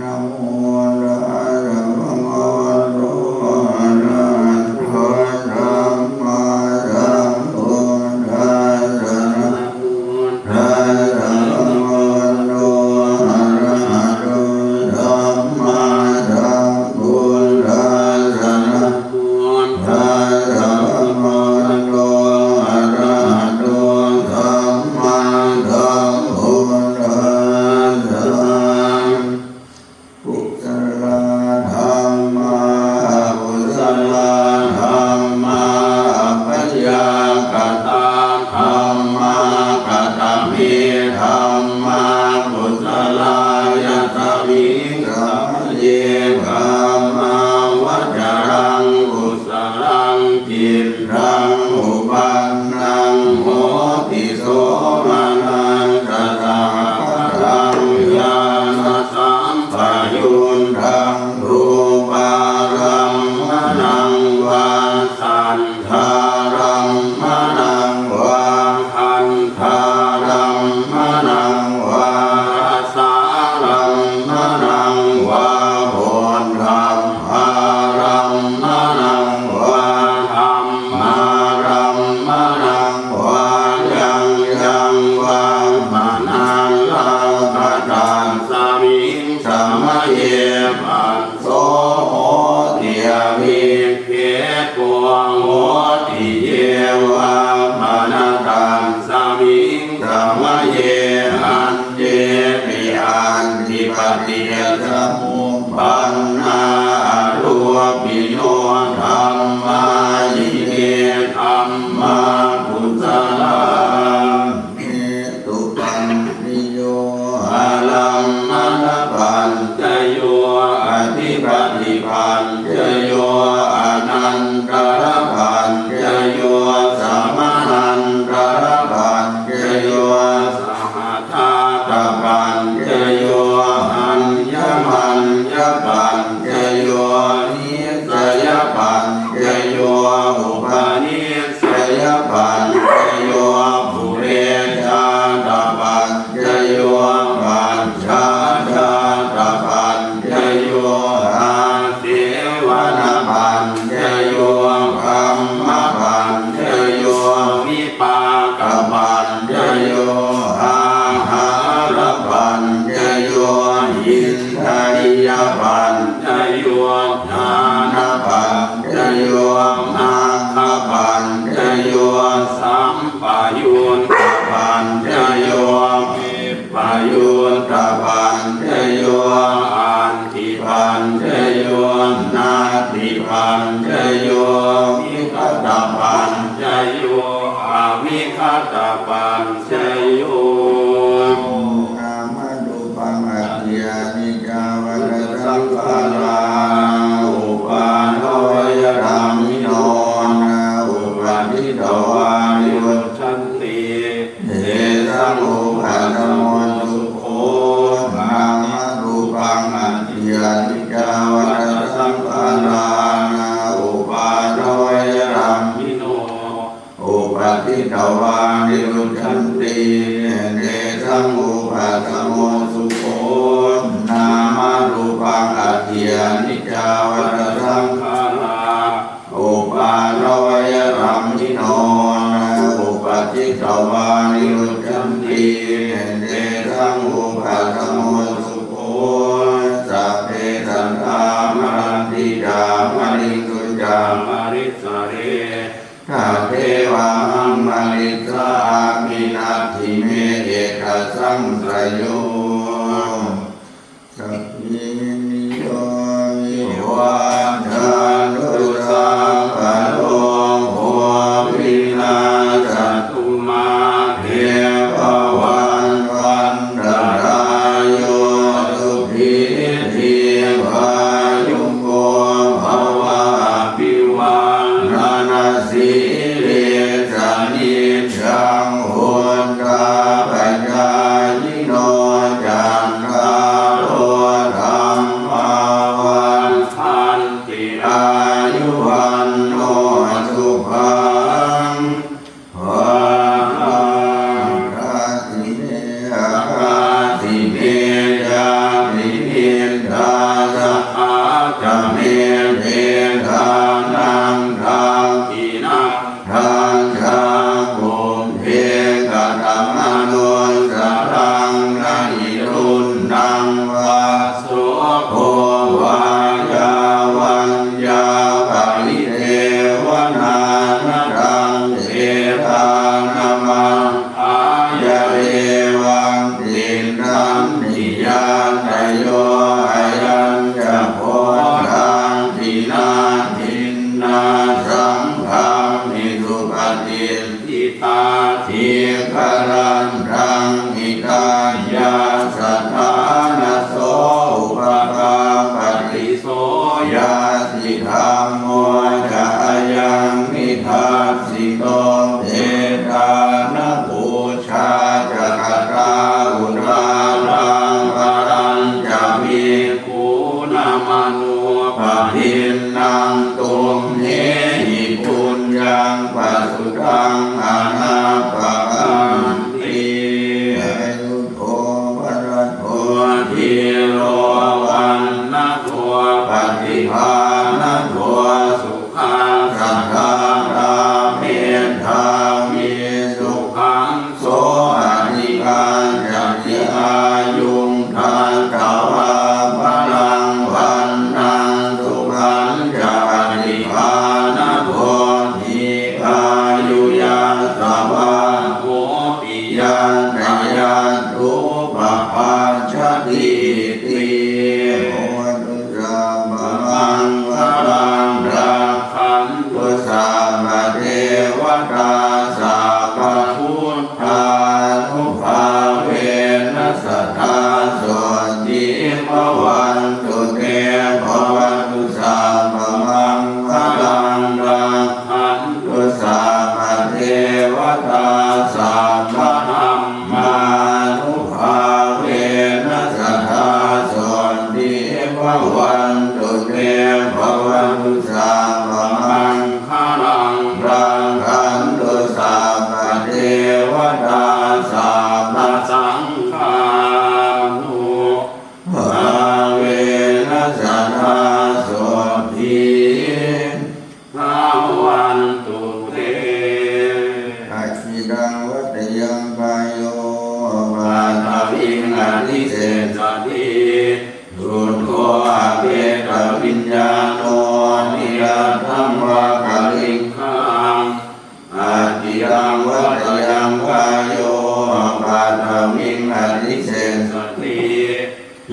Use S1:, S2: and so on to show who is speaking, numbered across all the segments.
S1: น ป Ram.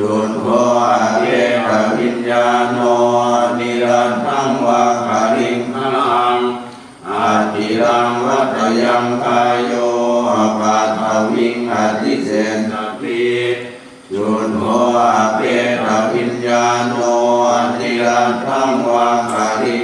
S1: จุนโทอเยกวิญญาโนนิรันตังวาคาริมนังอาติรังวัต
S2: ยั
S1: งกายโยปัตวิงอติเสนตปีจุนโทอเยกวิญญาโนนิรันตั
S2: ง
S1: วาคาริ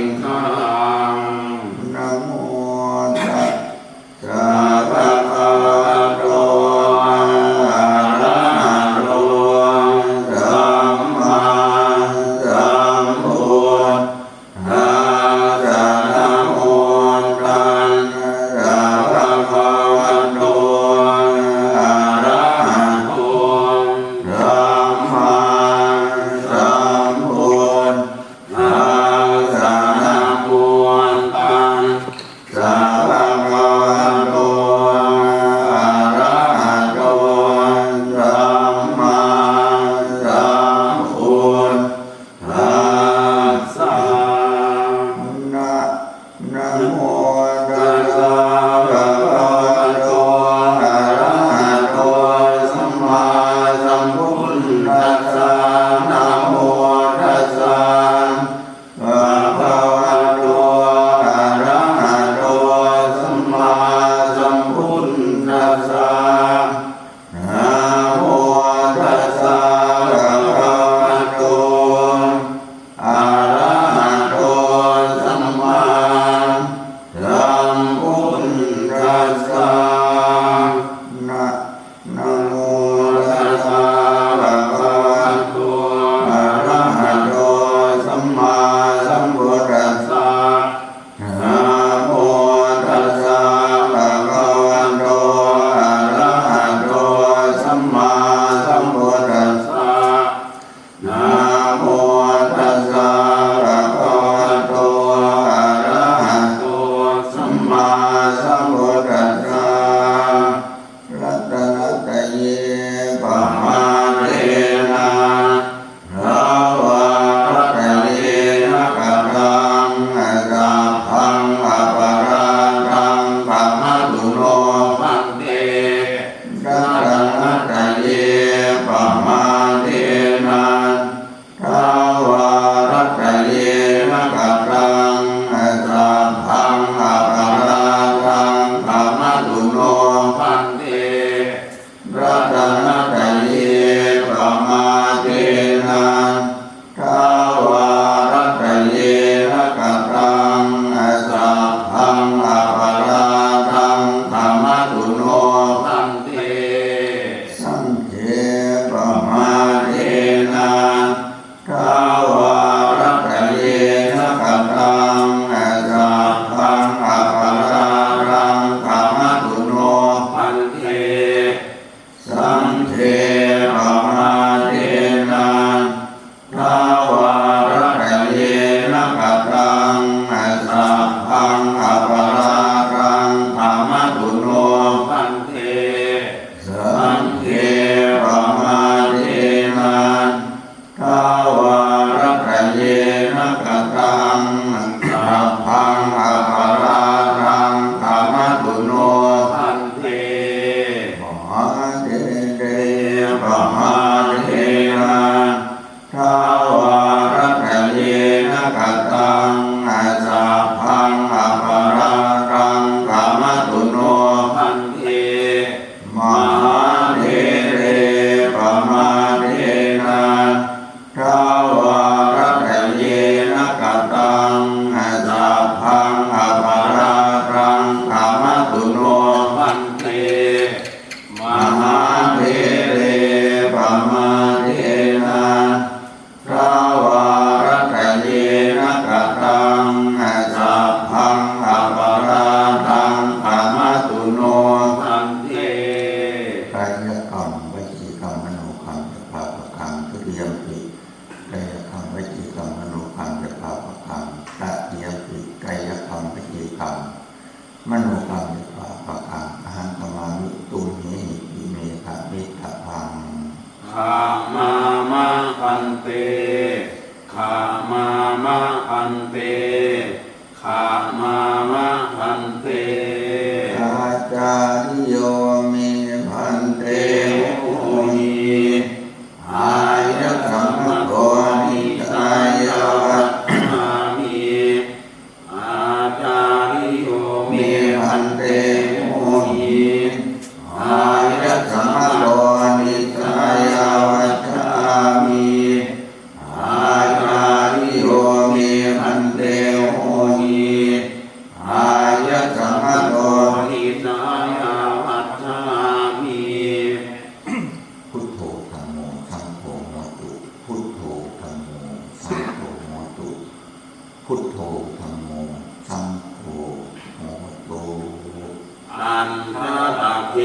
S1: อันทะ
S2: ตะเพ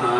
S2: ทา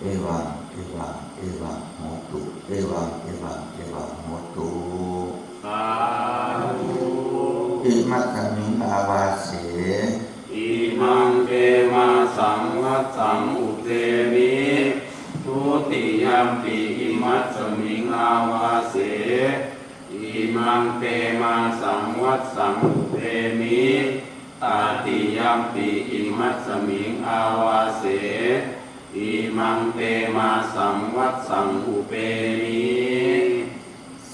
S2: เอ
S1: วังเอวังเอวังโมตุเอวังเอวังเอวังโมตุ
S2: สาธุ
S1: อิมัสสมิงอาวาเส
S2: อิมังเกมาสังวัตสังอุเตมิทุติยมปิอิมัสสมิงอาวาเสอิมังเกมาสังวัตสังอุเตมิตาติยมปิอิมัสสมิงอาวาเส อิมังเตมาสังวัตสังอุเปมิ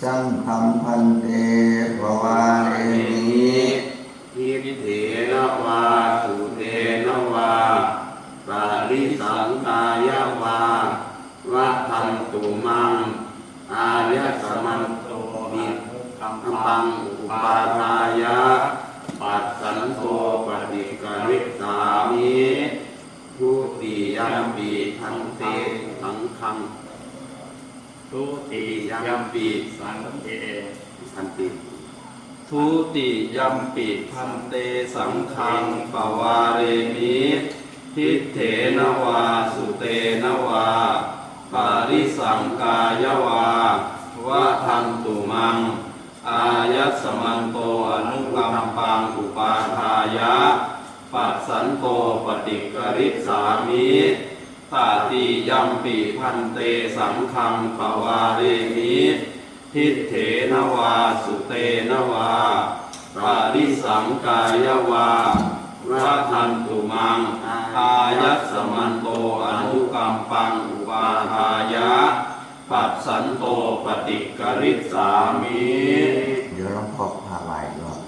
S1: สังฆัมพันเตปวาเรมิ
S2: ทิฏฐินวาสุเตนวาปาริสังกายวาวัฏันตุมัง ปิสัง
S3: เก
S2: ทันติ
S3: ทุติยัมปิพันเตสังฆังปวาเรมิทิเถนวาสุเตนวาปาริสังกายวาวะทันตุมัง อายัสมันโตอนุกรรมปังอุปาทายะปัสสันโตปฏิกริสามิ ตาติยัมปิพันเตสังฆังปวาเรมิทิเถนวาสุเตนวาปาริสังกายวาวะทันตุมัง อายัสมันโตอนุกรรมปังอุปาทายะ ปัสสันโตปฏิกริสามิ
S1: เดี๋ยวหลวงพ่อพาไปรอบ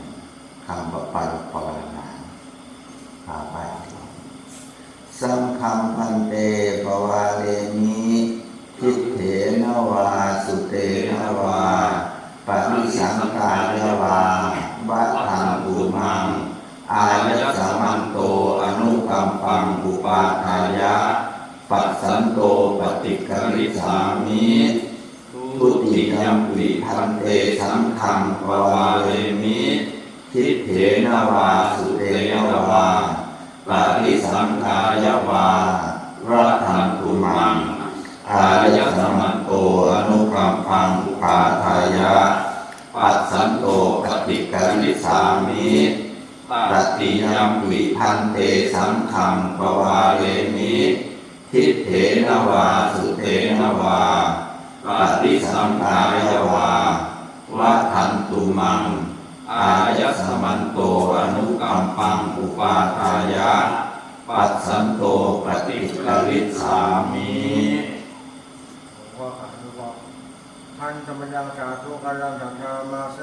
S1: คำว่าปารุปรนาพาไป สังฆัมพันเตปวาเรมิทิเถนวาสุเตนวาปฏิสังกายวาวัฏันตุมัง อายัสสมันโตอนุกรรมปังอุปาทายะ ปัสสันโตปฏิกริสามิทุติยัมปิพันเตสังฆังปวาเรมิทิเถนวาสุเตนวา ปาริสังขายาวารัตันตุมังอายสมันโตอนุกรรมปังปาทายะ ปัสสันโตปฏิกริสามิตติยัมปิพันเตสังฆังปวาเรมิทิเถนวาสุเตนวาปฏิสัมภายวาวัฏันตุมัง อายัสมันโตอนุกรรมปังอุปาทายะ ปัสสันโตปฏิกริสามิ
S4: ว่าขันว่าพันธรรมยังสาธุกันลังสังฆามาเส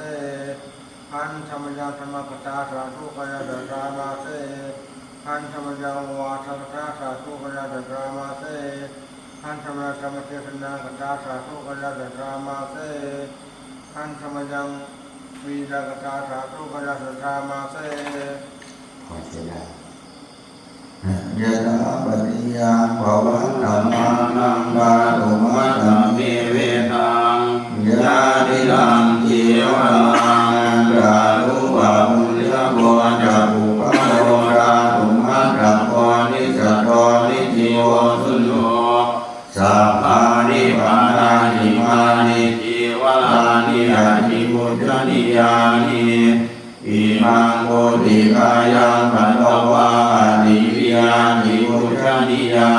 S4: พันธรรมยังธรรมกตาสาธุกันลังสังฆามาเสพันธรรมยังวาสังฆาสาธุกันลังสังฆามาเสพันธรรมยังธรรมเทศนากตาสาธุกันลังสังฆามาเสพันธรรมยัง วีดากตาสาธุกราสธามาเส
S1: ขอเจริยะนาป
S2: ฏิยา
S1: ภาวนธรรมานังบาตุมาธรมเมเวทังยาติรังเจวาา
S2: นิอิ
S1: มังโกติกายังปัตตวานิวิยานิบุชนิ
S2: ยา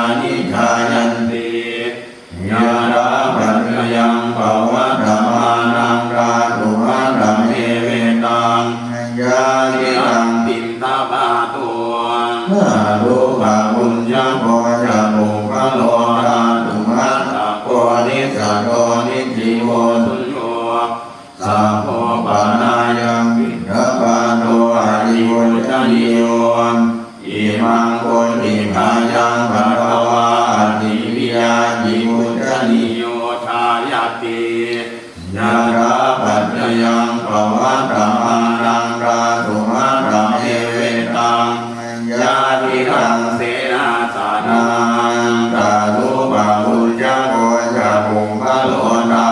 S1: Lord, I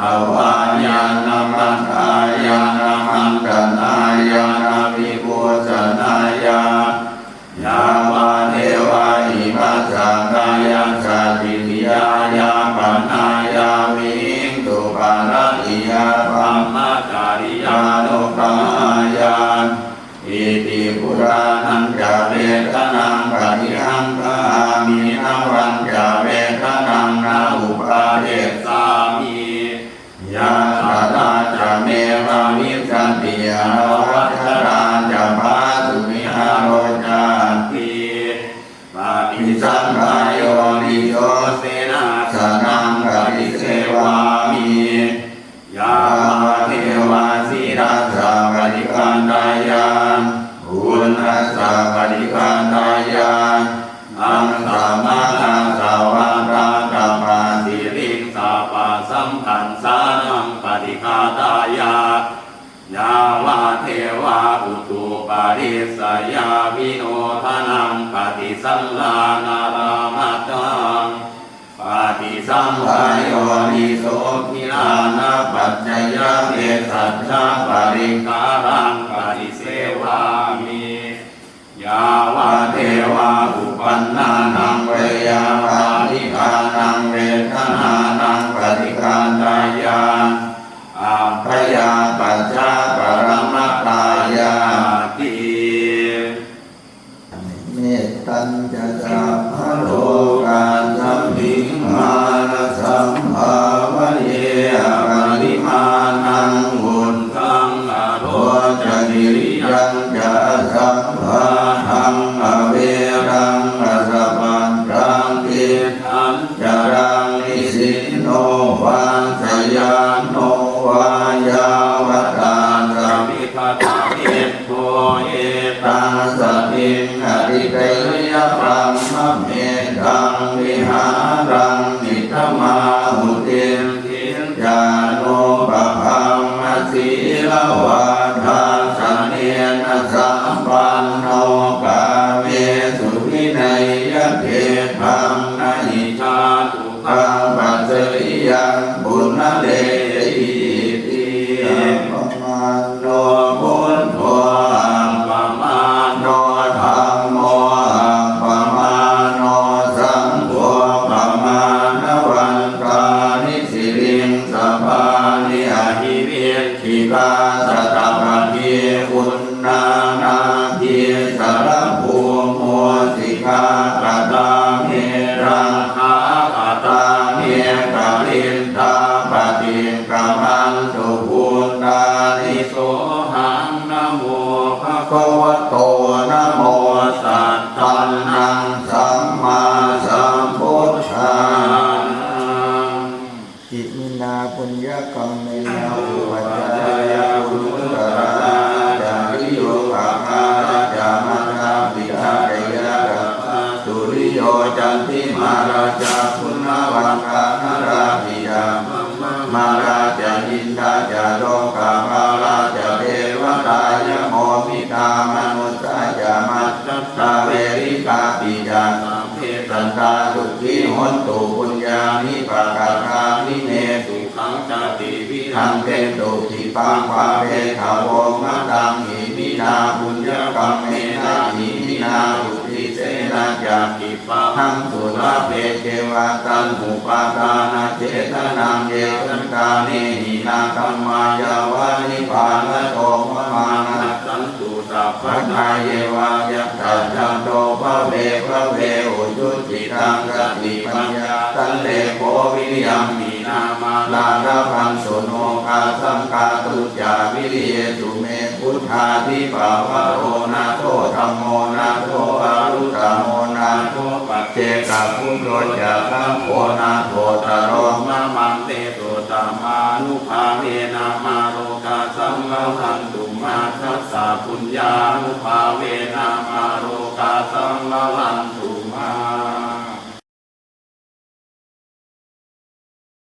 S1: Um, し。 งสัมมา
S2: ทั
S1: งเตตุทิปังวาเร
S2: ขา
S1: วมะตังหิมินาบุญญกรรมเมนะหิมินาบุติเสนาจากิปะหังสุราเปเจวตันหุปาทานาเจตนางเยตันกาเนหินาธรรมายาวานิพานโตมะมานะสันตุ สัพพทายเยวายะตัจจังโตภะเวภะเวอุจุติตังสติปัญญาตันเลโกวิริยมมีนามาลาลาพันสุโนกาสังกาตุจาวิริยสุเมพุทธาทิปาวะโรนาโตธรรมโมนาโตอารุตโมนาโตปัจเจกาพุทโธจะคังโคนาโทตโรมะมังเตโตตามานุภาเวนามาโรกาสังฆหันตุ มาทัสสะปุญญานุภาเวนามาโรกาสังฆหันตุ